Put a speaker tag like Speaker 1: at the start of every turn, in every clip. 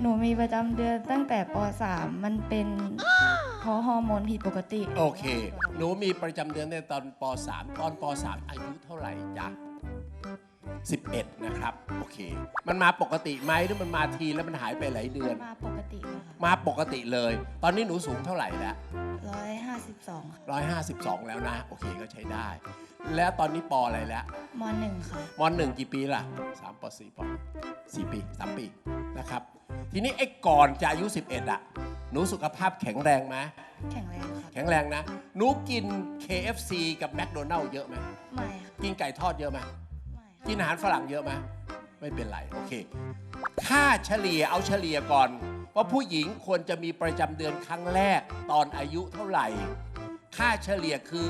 Speaker 1: หนูมีประจำเดือนตั้งแต่ป .3 มันเป็นเพราะฮอร์โมนผิดปกติ
Speaker 2: โอเค หนูมีประจำเดือนในตอนป .3 ตอนป .3 อายุเท่าไหร่จ๊ะ 11 นะครับ โอเค มันมาปกติไหมหรือมันมาทีแล้วมันหายไปหลายเดือน
Speaker 1: มาปกติเลยค่ะ
Speaker 2: มาปกติเลย ตอนนี้หนูสูงเท่าไหร่แล้ว
Speaker 1: ร้อยห้าสิบสองค่ะ
Speaker 2: 152 แล้วนะ โอเคก็ใช้ได้ แล้วตอนนี้ปออะไรแล้ว
Speaker 1: มหนึ่งค่ะ
Speaker 2: มหนึ่งกี่ปีล่ะสามปสี่ปสี่ปีสามปีนะครับ ทีนี้ไอ้ก่อนจะอายุ 11 อะ หนูสุขภาพแข็งแรงไหม
Speaker 1: แข็งแรงค่ะ
Speaker 2: แข็งแรงนะ หนูกิน KFC กับแม d โดนัลล์เยอะไหม
Speaker 1: ไม่ค่ะ
Speaker 2: กินไก่ทอดเยอะไหม
Speaker 1: ไม่
Speaker 2: กินอาหารฝรั่งเยอะไหมไม่เป็นไรโอเค ค่าเฉลี่ยเอาเฉลี่ยก่อนว่าผู้หญิงควรจะมีประจำเดือนครั้งแรกตอนอายุเท่าไหร่ ค่าเฉลี่ยคือ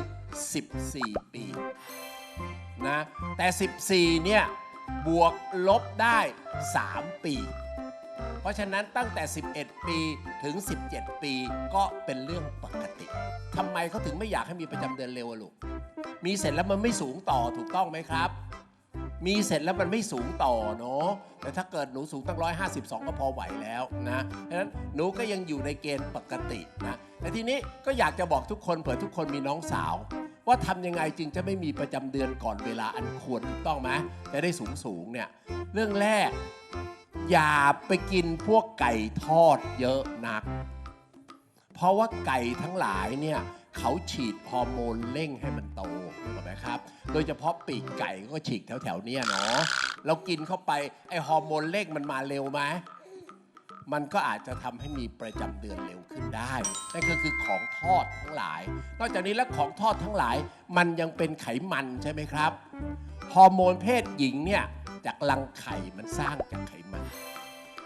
Speaker 2: 14 ปีนะแต่ 14 เนี่ย บวกลบได้ 3 ปี เพราะฉะนั้นตั้งแต่ 11 ปีถึง 17 ปีก็เป็นเรื่องปกติทำไมเขาถึงไม่อยากให้มีประจำเดือนเร็วลูกมีเสร็จแล้วมันไม่สูงต่อถูกต้องไหมครับ มีเสร็จแล้วมันไม่สูงต่อเนาะแต่ถ้าเกิดหนูสูงตั้ง 152 ก็พอไหวแล้วนะดังนั้นหนูก็ยังอยู่ในเกณฑ์ปกตินะแต่ทีนี้ก็อยากจะบอกทุกคนเผื่อทุกคนมีน้องสาว ว่าทำยังไงจึงจะไม่มีประจำเดือนก่อนเวลาอันควรถูกต้องไหมจะได้สูงสูงเนี่ยเรื่องแรก อย่าไปกินพวกไก่ทอดเยอะนัก เพราะว่าไก่ทั้งหลายเนี่ย เขาฉีดฮอร์โมนเร่งให้มันโตนึกไหมครับ โดยเฉพาะปีกไก่ก็ฉีกแถวๆเนี้ยเนาะเรากินเข้าไปไอฮอร์โมนเร่งมันมาเร็วไหมมันก็อาจจะทำให้มีประจำเดือนเร็วขึ้นได้ นั่นก็คือของทอดทั้งหลาย นอกจากนี้แล้วของทอดทั้งหลาย มันยังเป็นไขมันใช่ไหมครับ ฮอร์โมนเพศหญิงเนี่ยจากรังไข่มันสร้างจากไขมัน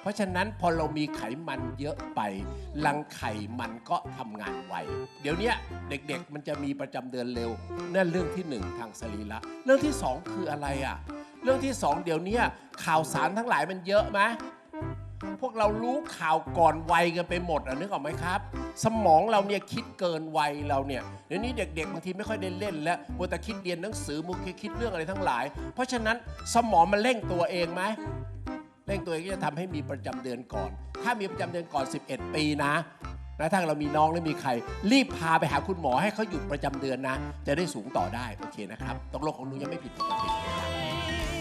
Speaker 2: เพราะฉะนั้นพอเรามีไขมันเยอะไปรังไข่มันก็ทำงานไวเดี๋ยวนี้เด็กๆมันจะมีประจำเดือนเร็วนั่นเรื่องที่หนึ่งทางสรีระเรื่องที่สองคืออะไรอะเรื่องที่สองเดี๋ยวนี้ข่าวสารทั้งหลายมันเยอะไหมพวกเรารู้ข่าวก่อนวัยกันไปหมดอะนึกออกไหมครับ สมองเราเนี่ยคิดเกินวัยเราเนี่ยเดี๋ยวนี้เด็กๆบางทีไม่ค่อยได้เล่นแล้วมัวแต่คิดเรียนหนังสือมุกคิดเรื่องอะไรทั้งหลาย เพราะฉะนั้นสมองมันเร่งตัวเองไหม ร่งตัวเองก็จะทำให้มีประจำเดือนก่อน ถ้ามีประจำเดือนก่อน 11 ปีนะแล้วถ้าเรามีน้องหรือมีใคร รีบพาไปหาคุณหมอให้เขาหยุดประจำเดือนนะ จะได้สูงต่อได้ โอเคนะครับตกลงของหนูยังไม่ผิดปกตินะครับ